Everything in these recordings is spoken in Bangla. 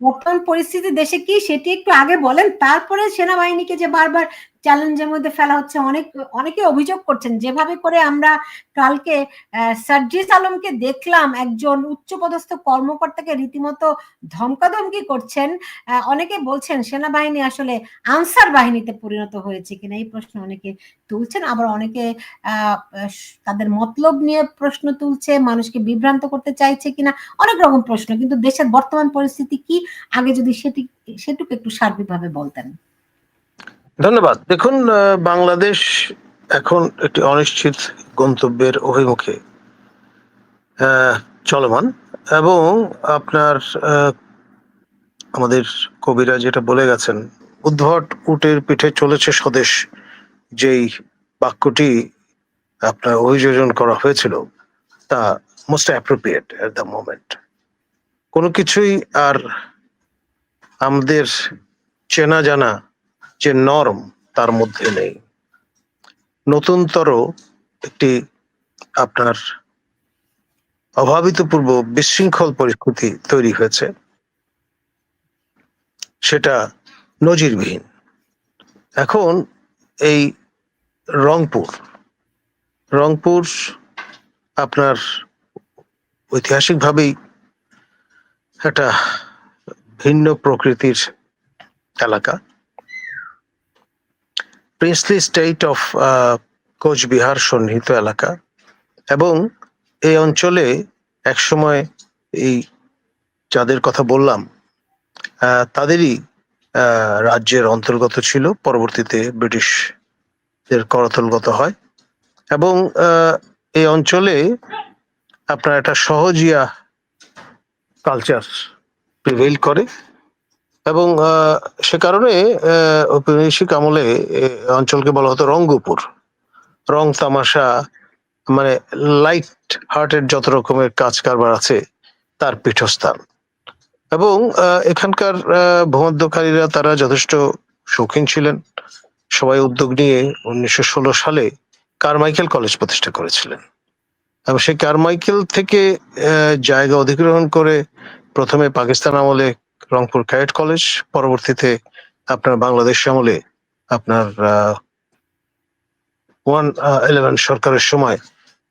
বর্তমান পরিস্থিতি দেশে কি সেটি একটু আগে বলেন তারপরে সেনাবাহিনীকে যে বারবার চ্যালেঞ্জের মধ্যে ফেলা হচ্ছে। অনেক, অনেকে অভিযোগ করছেন, যেভাবে করে আমরা কালকে সার্জিস আলমকে দেখলাম, একজন উচ্চপদস্থ কর্মকর্তাকে রীতিমতো ধমকাধমকি করছেন। অনেকে বলছেন, সেনাবাহিনী আসলে আনসার বাহিনীতে পরিণত হয়েছে কিনা, এই প্রশ্ন অনেকে তুলছেন। আবার অনেকে তাদের মতলব নিয়ে প্রশ্ন তুলছে, মানুষকে বিভ্রান্ত করতে চাইছে কিনা, অনেক রকম প্রশ্ন। কিন্তু দেশের বর্তমান পরিস্থিতি কি? আগে যদি সেটি, সেটুকু একটু সার্বিকভাবে বলতেন। ধন্যবাদ। দেখুন বাংলাদেশ এখন একটি অনিশ্চিত গন্তব্যের অভিমুখে চলমান এবং আপনার আমাদের কবিরা যেটা বলে গেছেন, উদ্ভট উটের পিঠে চলেছে স্বদেশ, যেই বাক্যটি আপনার অভিযোজন করা হয়েছিল, তা most appropriate at the moment কোনো কিছুই আর আমাদের চেনা জানা যে নরম তার মধ্যে নেই। নতুনতর একটি আপনার অভাবিতপূর্ব বিশৃঙ্খল পরিস্থিতি তৈরি হয়েছে। সেটা নজিরবিহীন। এখন এই রংপুর রংপুর আপনার ঐতিহাসিকভাবেই একটা ভিন্ন প্রকৃতির এলাকা। প্রিন্সলি স্টেট অফ কোচবিহার সন্নিহিত এলাকা এবং এই অঞ্চলে একসময় এই যাদের কথা বললাম তাদেরই রাজ্যের অন্তর্গত ছিল, পরবর্তীতে ব্রিটিশদের করতলগত হয় এবং এই অঞ্চলে আপনার একটা সহজিয়া কালচার প্রিভেইল করে। এবং সে কারণে ঔপনিবেশিক আমলে অঞ্চলকে বলা হতো রঙ্গপুর। রং তামাশা মানে লাইট হার্টের যত রকমের কাজ কারবার আছে, তার পীঠস্থান। এবং এখানকার ভূমধ্যকারীরা তারা যথেষ্ট শৌখিন ছিলেন। সবাই উদ্যোগ নিয়ে উনিশশো ষোলো সালে কারমাইকেল কলেজ প্রতিষ্ঠা করেছিলেন। এবং সেই কারমাইকেল থেকে জায়গা অধিগ্রহণ করে প্রথমে পাকিস্তান আমলে রংপুর ক্যাডেট কলেজ। পরবর্তীতে আপনার বাংলাদেশ আমলে আপনার ওয়ান ইলেভেন সরকারের সময়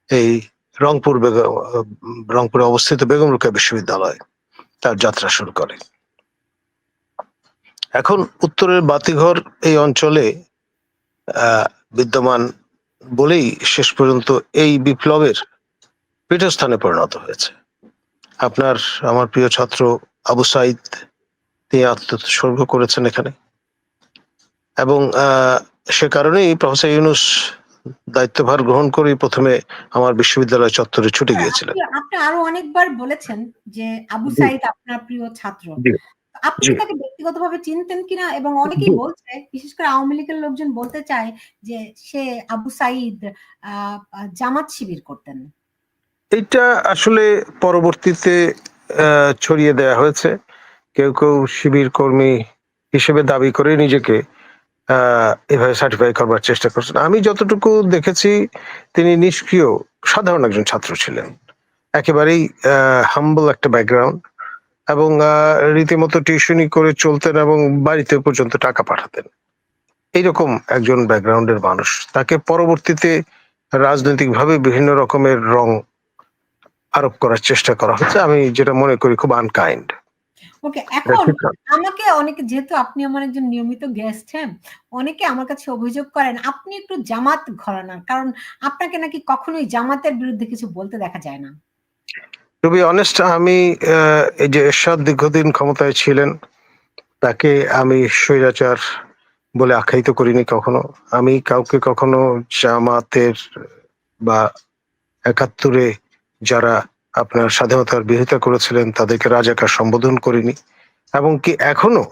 এই রংপুর রংপুরে অবস্থিত বেগম রুকা বিশ্ববিদ্যালয় তার যাত্রা শুরু করে। এখন উত্তরের বাতিঘর এই অঞ্চলে বিদ্যমান বলেই শেষ পর্যন্ত এই বিপ্লবের পীঠস্থানে পরিণত হয়েছে। আপনার, আমার প্রিয় ছাত্র আবু সাইদ তিনি আত্মোৎসর্গ করেছেন এখানে। এবং সে কারণেই প্রফেসর ইউনুস দায়িত্বভার গ্রহণ করে প্রথমে আমার বিশ্ববিদ্যালয় চত্বরে ছুটে গিয়েছিলেন। আপনি আরও অনেকবার বলেছেন যে আবু সাইদ আপনার প্রিয় ছাত্র। আপনি তাকে ব্যক্তিগতভাবে চিনতেন কিনা? এবং অনেকেই বলছে বিশেষ করে আওয়ামী লীগের লোকজন বলতে চায় যে সে আবু সাইদ জামাত শিবির করতেন। এটা আসলে পরবর্তীতে ছড়িয়ে দেয়া হয়েছে। কেউ কেউ শিবির কর্মী হিসেবে দাবি করে নিজেকে এভাবে সার্টিফাই করবার চেষ্টা করছেন। আমি যতটুকু দেখেছি, তিনি নিষ্ক্রিয়, সাধারণ একজন ছাত্র ছিলেন। একেবারেই হাম্বল একটা ব্যাকগ্রাউন্ড এবং রীতিমতো টিউশনি করে চলতেন এবং বাড়িতে পর্যন্ত টাকা পাঠাতেন। এইরকম একজন ব্যাকগ্রাউন্ডের মানুষ। তাকে পরবর্তীতে রাজনৈতিকভাবে বিভিন্ন রকমের রং আরোপ করার চেষ্টা করা হচ্ছে। আমি যেটা মনে করি খুব আনকাইন্ড ওকে এখন আমাকে অনেকে যেহেতু আপনি আমার একজন নিয়মিত গেস্ট হ্যাঁ অনেকে আমার কাছে অভিযোগ করেন আপনি একটু জামাত ঘরানার কারণ আপনাকে নাকি কখনোই জামাতের বিরুদ্ধে কিছু বলতে দেখা যায় না। টু বি অনেস্ট আমি এই যে এরশাদ দীর্ঘদিন ক্ষমতায় ছিলেন তাকে আমি স্বৈরাচার বলে আখ্যায়িত করিনি কখনো। আমি কাউকে কখনো জামাতের বা একাত্তরে যারা আপনার স্বাধীনতার বিরোধিতা করেছিলেন, তাদেরকে রাজাকার সম্বোধন করিনি এবং কি এখনও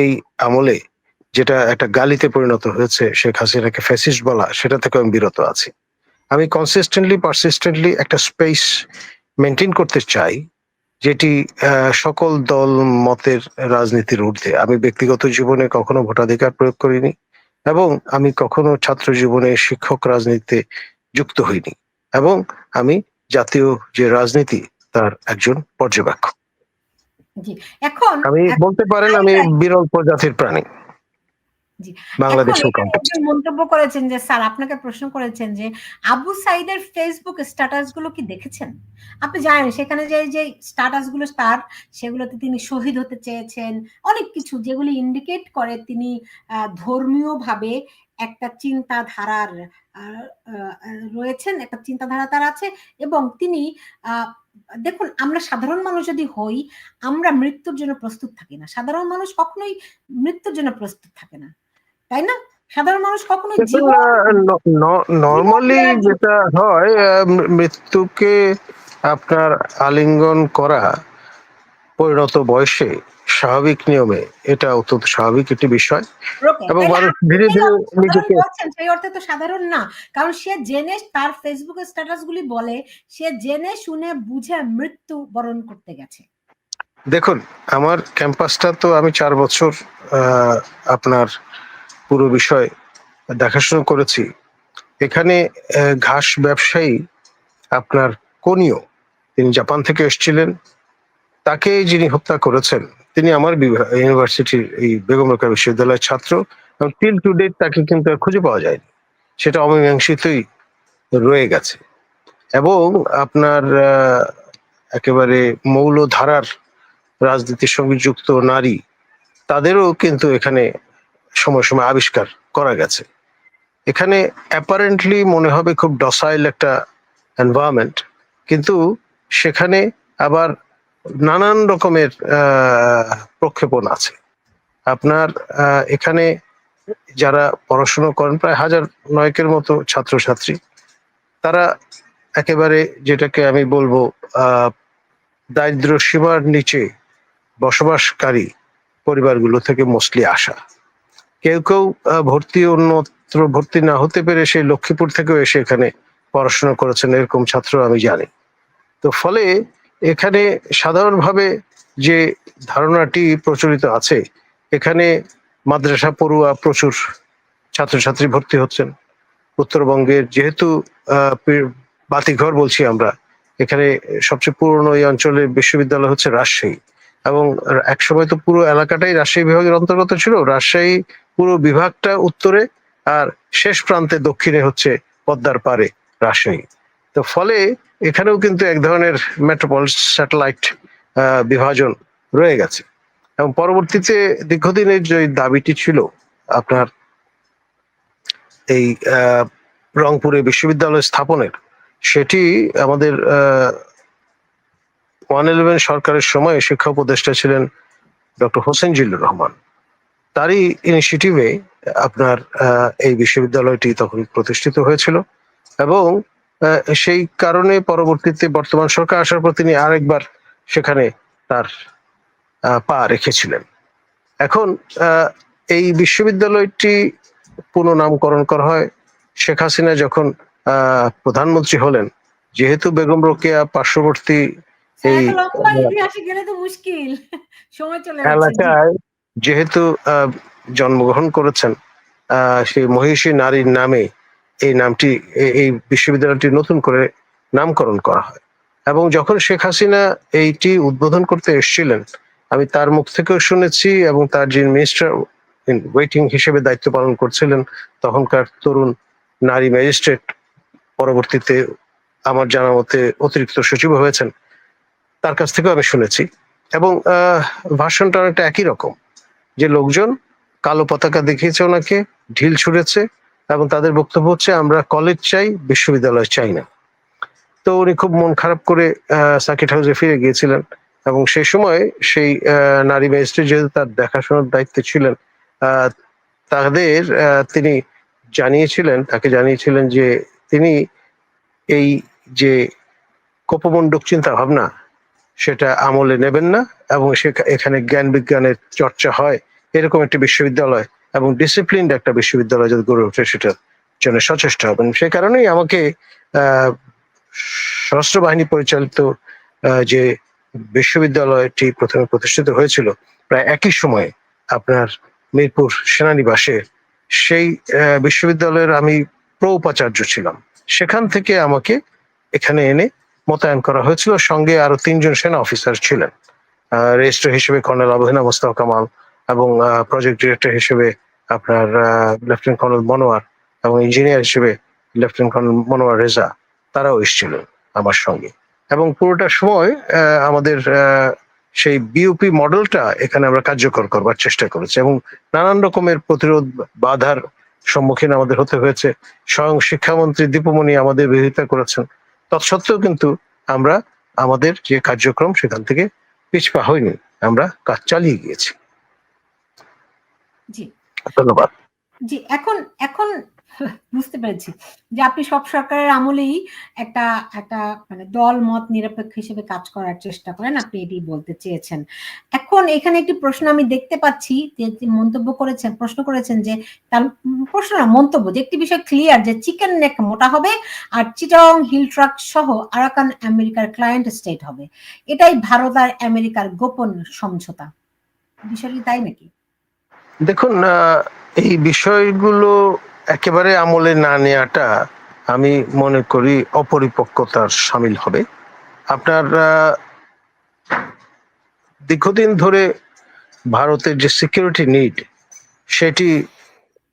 এই আমলে যেটা একটা গালিতে পরিণত হয়েছে শেখ হাসিনাকে ফ্যাসিস্ট বলা, সেটা থেকে আমি বিরত আছি। আমি কনসিস্টেন্টলি পারসিস্টেন্টলি একটা স্পেস মেনটেন করতে চাই, যেটি সকল দল, মতের রাজনীতির ঊর্ধ্বে। আমি ব্যক্তিগত জীবনে কখনো ভোটাধিকার প্রয়োগ করিনি এবং আমি কখনো ছাত্র জীবনে শিক্ষক রাজনীতিতে যুক্ত হইনি এবং আমি জাতীয় যে রাজনীতি তার একজন পর্যবেক্ষক। এখন আমি বলতে পারেন আমি বিরল প্রজাতির প্রাণী। বাংলাদেশের মন্তব্য করেছেন যে স্যার আপনাকে প্রশ্ন করেছেন যে আবু সাইদের ফেসবুক স্ট্যাটাসগুলো কি দেখেছেন? আপনি জানেন সেখানে যে যে স্ট্যাটাসগুলো তার সেগুলোতে তিনি শহীদ হতে চেয়েছেন অনেক কিছু যেগুলি ইন্ডিকেট করে তিনি ধর্মীয় ভাবে একটা চিন্তাধারার রয়েছেন একটা চিন্তাধারা তার আছে এবং তিনি দেখুন আমরা সাধারণ মানুষ যদি হই আমরা মৃত্যুর জন্য প্রস্তুত থাকি না। সাধারণ মানুষ কখনোই মৃত্যুর জন্য প্রস্তুত থাকে না। তাই না? সাধারণ মানুষ কখনোই নর্মালি যেটা হয় মৃত্যুকে আপনার আলিঙ্গন করা পরিণত বয়সে স্বাভাবিক নিয়মে এটা অত্যন্ত স্বাভাবিক একটি বিষয়। এবং মানুষ ধীরে ধীরে নিজেকে সেই অর্থে তো সাধারণ না। কারণ সে জেনে তার ফেসবুক স্ট্যাটাস গুলি বলে সে জেনে শুনে বুঝে মৃত্যু বরণ করতে গেছে। দেখুন আমার ক্যাম্পাসটা তো আমি চার বছর আপনার পুরো বিষয় দেখাশোনা করেছি। এখানে ঘাস ব্যবসায়ী আপনার কোনিও তিনি জাপান থেকে এসেছিলেন। তাকে যিনি হত্যা করেছেন তিনি আমার ইউনিভার্সিটির এই বেগম রোকেয়া বিশ্ববিদ্যালয়ের ছাত্র এবং টিল টু ডেট তাকে কিন্তু আর খুঁজে পাওয়া যায়নি। সেটা অমীমাংসিতই রয়ে গেছে। এবং আপনার একেবারে মৌলধারার রাজনীতির সঙ্গে যুক্ত নারী, তাদেরও কিন্তু এখানে সময় সময় আবিষ্কার করা গেছে। এখানে অ্যাপারেন্টলি মনে হবে খুব ডসাইল একটা এনভায়রনমেন্ট কিন্তু সেখানে আবার নানান রকমের প্রক্ষেপণ আছে। আপনার এখানে যারা পড়াশোনা করেন, প্রায় হাজার নয়কের মতো ছাত্রছাত্রী, তারা একেবারে যেটাকে আমি বলব দারিদ্র সীমার নিচে বসবাসকারী পরিবারগুলো থেকে মোস্টলি আসা। কেউ কেউ ভর্তি অন্যত্র ভর্তি না হতে পেরে সেই লক্ষ্মীপুর থেকেও এসে এখানে পড়াশোনা করেছেন, এরকম ছাত্র আমি জানি। তো ফলে এখানে সাধারণভাবে যে ধারণাটি প্রচলিত আছে, এখানে মাদ্রাসা পড়ুয়া প্রচুর ছাত্রছাত্রী ভর্তি হচ্ছেন। উত্তরবঙ্গের যেহেতু বাতিঘর বলছি আমরা, এখানে সবচেয়ে পুরনো এই অঞ্চলের বিশ্ববিদ্যালয় হচ্ছে রাজশাহী এবং এক সময় তো পুরো এলাকাটাই রাজশাহী বিভাগের অন্তর্গত ছিল। রাজশাহী পুরো বিভাগটা উত্তরে আর শেষ প্রান্তে দক্ষিণে হচ্ছে পদ্মার পারে রাজশাহী। তো ফলে এখানেও কিন্তু এক ধরনের মেট্রোপলিস স্যাটেলাইট বিভাজন রয়ে গেছে। এবং পরবর্তীতে দীর্ঘদিনের যে দাবিটি ছিল আপনার এই রংপুরে বিশ্ববিদ্যালয় স্থাপনের, সেটি আমাদের ওয়ান ইলেভেন সরকারের সময় শিক্ষা উপদেষ্টা ছিলেন ডক্টর হোসেন জিল্লুর রহমান। তারই ইনিশিয়েটিভে আপনার এই বিশ্ববিদ্যালয়টি তখন প্রতিষ্ঠিত হয়েছিল এবং সেই কারণে পরবর্তীতে বর্তমান সরকার আসার পর তিনি আরেকবার সেখানে তার পা রেখেছিলেন। এখন এই বিশ্ববিদ্যালয়টি পুনঃনামকরণ করা হয়। শেখ হাসিনা যখন প্রধানমন্ত্রী হলেন যেহেতু বেগম রোকেয়া পার্শ্ববর্তী এই। এলাকায় যেহেতু আহ, জন্মগ্রহণ করেছেন আহ, সেই মহিষী নারীর নামে এই নামটি এই বিশ্ববিদ্যালয়টি নতুন করে নামকরণ করা হয়। এবং যখন শেখ হাসিনা এইটি উদ্বোধন করতে এসেছিলেন, আমি তার মুখ থেকেও শুনেছি এবং তার যিনি মিনিস্টার ওয়েটিং হিসেবে দায়িত্ব পালন করছিলেন, তখনকার তরুণ নারী ম্যাজিস্ট্রেট পরবর্তীতে আমার জানা মতে অতিরিক্ত সচিব হয়েছেন, তার কাছ থেকেও আমি শুনেছি। এবং ভাষণটা অনেকটা একই রকম, যে লোকজন কালো পতাকা দেখিয়েছে ওনাকে, ঢিল ছুঁড়েছে এবং তাদের বক্তব্য হচ্ছে, আমরা কলেজ চাই, বিশ্ববিদ্যালয় চাই না। তো উনি খুব মন খারাপ করে সার্কিট হাউসে ফিরে গিয়েছিলেন এবং সেই সময় সেই নারী ম্যাজিস্ট্রেট যেহেতু তার দেখাশোনার দায়িত্বে ছিলেন তাদের তিনি জানিয়েছিলেন, তাকে জানিয়েছিলেন যে তিনি এই যে কোপমণ্ডক চিন্তা ভাবনা, সেটা আমলে নেবেন না এবং সে এখানে জ্ঞান বিজ্ঞানের চর্চা হয়। এরকম একটি বিশ্ববিদ্যালয় এবং ডিসিপ্লিনড একটা বিশ্ববিদ্যালয় যদি গড়ে ওঠে সেটার জন্য সচেষ্ট হবেন সে কারণেই আমাকে সশস্ত্র বাহিনী পরিচালিত যে বিশ্ববিদ্যালয়টি প্রথমে প্রতিষ্ঠিত হয়েছিল, প্রায় একই সময়ে আপনার মিরপুর সেনানিবাসে সেই বিশ্ববিদ্যালয়ের আমি প্র উপাচার্য ছিলাম। সেখান থেকে আমাকে এখানে এনে মোতায়েন করা হয়েছিল। সঙ্গে আরও তিনজন সেনা অফিসার ছিলেন। রেজিস্ট্রার হিসেবে কর্নেল আবহিনা মোস্তফা কামাল এবং প্রজেক্ট ডিরেক্টর হিসেবে আপনার লেফটেন্যান্ট কর্নেল মনোয়ার এবং ইঞ্জিনিয়ার হিসেবে লেফটেন্যান্ট কর্নেল মনোয়ার রেজা তারাও এসেছিলেন আমার সঙ্গে। এবং পুরোটা সময় আমাদের সেই বিউপি মডেলটা এখানে আমরা কার্যকর করবার চেষ্টা করেছি এবং নানান রকমের প্রতিরোধ বাধার সম্মুখীন আমাদের হতে হয়েছে। স্বয়ং শিক্ষামন্ত্রী দীপমণি আমাদের বিরোধিতা করেছেন। তৎসত্ত্বেও কিন্তু আমরা আমাদের যে কার্যক্রম সেখান থেকে পিছপা হয়নি, আমরা কাজ চালিয়ে গিয়েছি। জি। ধন্যবাদ। জি এখন এখন বুঝতে পেরেছি যে আপনি সব সরকারের আমলেই একটা একটা মানে দল মত নিরপেক্ষ হিসেবে কাজ করার চেষ্টা করেন আপনি এটি বলতে চেয়েছেন। এখন এখানে একটি প্রশ্ন আমি দেখতে পাচ্ছি যে যে মন্তব্য করেছেন প্রশ্ন করেছেন যে তার প্রশ্ন না মন্তব্য যে একটি বিষয় ক্লিয়ার যে চিকেন নেক মোটা হবে আর চিটং হিল ট্রাক সহ আরাকান আমেরিকার ক্লায়েন্ট স্টেট হবে। এটাই ভারত আর আমেরিকার গোপন সমঝোতা। বিষয়টি তাই নাকি? দেখুন এই বিষয়গুলো একেবারে আমলে না নেওয়াটা আমি মনে করি অপরিপক্কতার সামিল হবে। আপনার দীর্ঘদিন ধরে ভারতের যে সিকিউরিটি নিড সেটি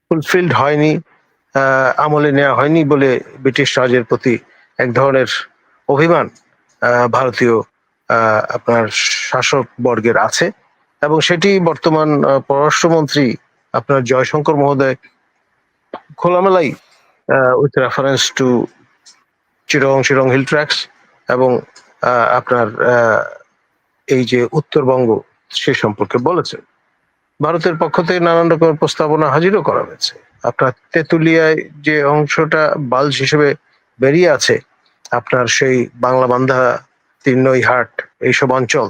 ফুলফিলড হয়নি আমলে নেওয়া হয়নি বলে ব্রিটিশ রাজের প্রতি এক ধরনের অভিমান ভারতীয় আপনার শাসক বর্গের আছে। এবং সেটি বর্তমান পররাষ্ট্রমন্ত্রী আপনার জয়শঙ্কর মহোদয় খোলামেলাই with reference to Chirang Chirang hill tracks এবং আপনার এই যে উত্তরবঙ্গ সে সম্পর্কে বলেছেন ভারতের পক্ষ থেকে নানান রকমের প্রস্তাবনা হাজিরও করা হয়েছে। আপনার তেঁতুলিয়ায় যে অংশটা বালজ হিসেবে বেরিয়ে আছে, আপনার সেই বাংলা বান্ধা তিন্নই হাট এইসব অঞ্চল,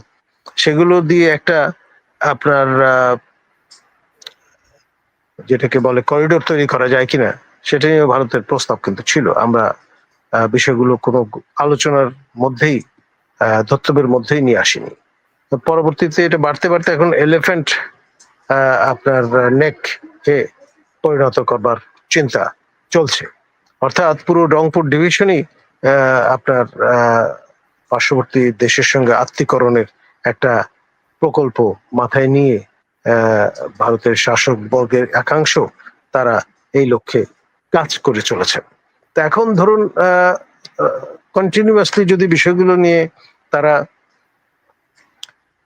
সেগুলো দিয়ে একটা আপনার যেটাকে বলে করিডোর তৈরি করা যায় কিনা, সেটা নিয়ে ভারতের প্রস্তাব কিন্তু ছিল। আমরা বিষয়গুলো কোনো আলোচনার মধ্যেই ধর্তব্যের মধ্যেই নিয়ে আসিনি। পরবর্তীতে এটা বাড়তে বাড়তে এখন এলিফ্যান্ট আপনার নেক কে পরিণত করবার চিন্তা চলছে। অর্থাৎ পুরো রংপুর ডিভিশনই আপনার পার্শ্ববর্তী দেশের সঙ্গে আত্মীকরণের একটা প্রকল্প মাথায় নিয়ে ভারতের শাসক বর্গের একাংশ তারা এই লক্ষ্যে কাজ করে চলেছেন তো এখন ধরুন কন্টিনিউয়াসলি যদি বিষয়গুলো নিয়ে তারা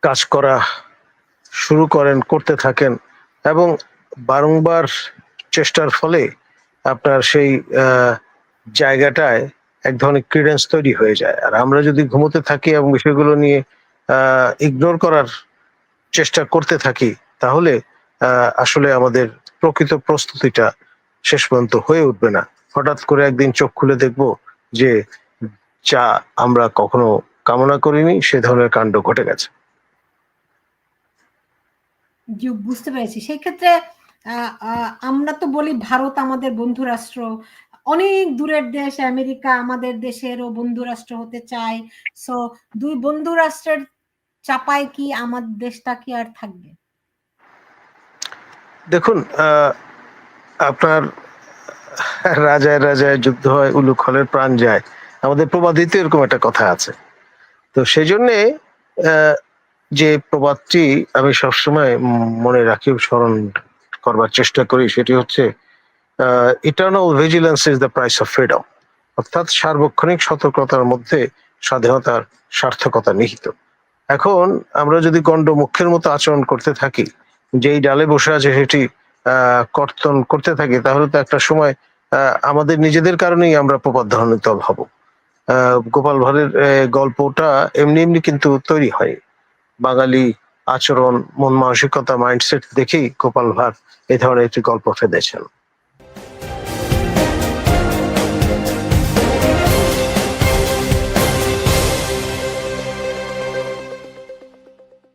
কাজ করা শুরু করেন, করতে থাকেন এবং বারংবার চেষ্টার ফলে আপনার সেই জায়গাটায় এক ধরনের ক্রিডেন্স তৈরি হয়ে যায়। আর আমরা যদি ঘুমোতে থাকি এবং বিষয়গুলো নিয়ে ইগনোর করার চেষ্টা করতে থাকি, তাহলে আসলে আমাদের প্রকৃত প্রস্তুতিটা শেষ পর্যন্ত হয়ে উঠবে না। হঠাৎ করে একদিন চোখ খুলে দেখব যে যা আমরা কখনো কামনা করিনি, সে ধরনের কাণ্ড ঘটে গেছে। বুঝতে পেরেছি। সেই ক্ষেত্রে আমরা তো বলি ভারত আমাদের বন্ধু রাষ্ট্র অনেক দূরের দেশ, আমেরিকা আমাদের দেশেরও বন্ধু রাষ্ট্র হতে চায়। সো দুই বন্ধু রাষ্ট্রের চাপায় কি আমার দেশটা কি আর থাকবে? দেখুন আপনার রাজায় রাজায় যুদ্ধ হয়, উলুক হলের প্রাণ যায়। আমাদের প্রবাদিতে এরকম একটা কথা আছে। তো সেই জন্যে যে প্রবাদটি আমি সবসময় মনে রাখি স্মরণ করবার চেষ্টা করি, সেটি হচ্ছে eternal vigilance is the price of freedom অর্থাৎ সার্বক্ষণিক সতর্কতার মধ্যে স্বাধীনতার সার্থকতা নিহিত। এখন আমরা যদি গণ্ড মুখের মতো আচরণ করতে থাকি, যেই ডালে বসে আছে সেটি কর্তন করতে থাকি, তাহলে তো একটা সময় আমাদের নিজেদের কারণেই আমরা প্রপাধান্বিত হব। গোপাল ভাঁড়ের গল্পটা এমনি এমনি কিন্তু তৈরি হয়। বাঙালি আচরণ মন মানসিকতা মাইন্ডসেট দেখেই গোপাল ভাঁড় এই ধরনের একটি গল্প ফেলেছেন